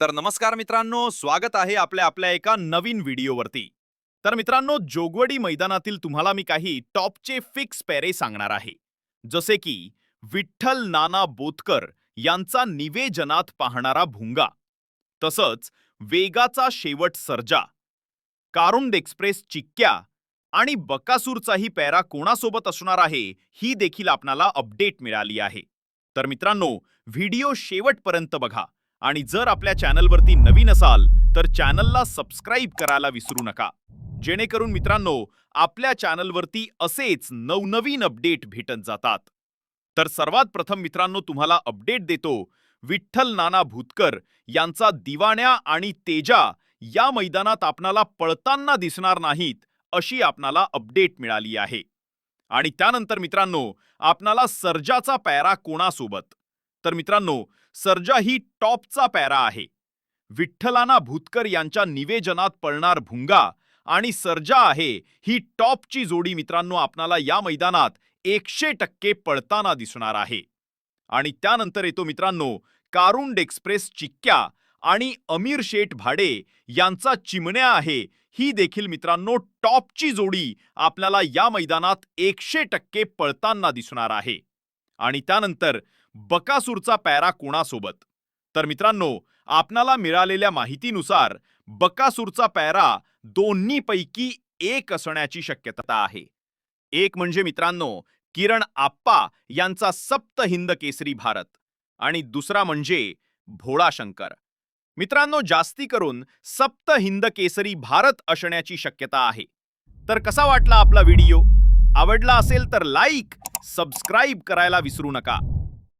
तर नमस्कार मित्रांनो स्वागत आहे आपल्या आपल्या एका नवीन व्हिडिओवरती. तर मित्रांनो जोगवडी मैदानातील तुम्हाला मी काही टॉपचे फिक्स पेरे सांगणार आहे. जसे की विठ्ठल नाना बोतकर यांचा निवेजनात पाहणारा भुंगा तसंच वेगाचा शेवट सर्जा कारुंड एक्सप्रेस चिक्क्या आणि बकासूरचाही पॅरा कोणासोबत असणार आहे ही देखील आपणाला अपडेट मिळाली आहे. तर मित्रांनो व्हिडिओ शेवटपर्यंत बघा. आणि जर आपल्या चॅनलवरती नवीन असाल तर चॅनलला सबस्क्राईब करायला विसरू नका. जेणेकरून मित्रांनो आपल्या चॅनलवरती असेच नवनवीन अपडेट भेटत जातात. तर सर्वात प्रथम मित्रांनो तुम्हाला अपडेट देतो विठ्ठल नाना भूतकर यांचा दिवाण्या आणि तेजा या मैदानात आपणाला पळताना दिसणार नाहीत अशी आपणाला अपडेट मिळाली आहे. आणि त्यानंतर मित्रांनो आपणाला सर्जाचा पॅरा कोणासोबत? तर मित्रांनो सर्जा ही टॉपचा पॅरा आहे. विठ्ठलाना भूतकर यांच्या निवेदनात पळणार भुंगा आणि सर्जा आहे ही टॉपची जोडी मित्रांनो आपणाला या मैदानात एकशे टक्के पळताना दिसणार आहे. आणि त्यानंतर येतो मित्रांनो कारुंड एक्सप्रेस चिक्क्या आणि अमीर शेठ भाडे यांचा चिमण्या आहे. ही देखील मित्रांनो टॉपची जोडी आपल्याला या मैदानात एकशे टक्के पळताना दिसणार आहे. आणि त्यानंतर बकासूरचा पॅरा कोणासोबत? तर मित्रांनो आपणाला मिळालेल्या माहितीनुसार बकासूरचा पॅरा दोन्हीपैकी एक असण्याची शक्यता आहे. एक म्हणजे मित्रांनो किरण आप्पा यांचा सप्त हिंद केसरी भारत आणि दुसरा म्हणजे भोळा शंकर मित्रांनो जास्ती करून सप्त हिंद केसरी भारत असण्याची शक्यता आहे. तर कसा वाटला आपला व्हिडिओ? आवडला असेल तर लाईक सबस्क्राईब करायला विसरू नका.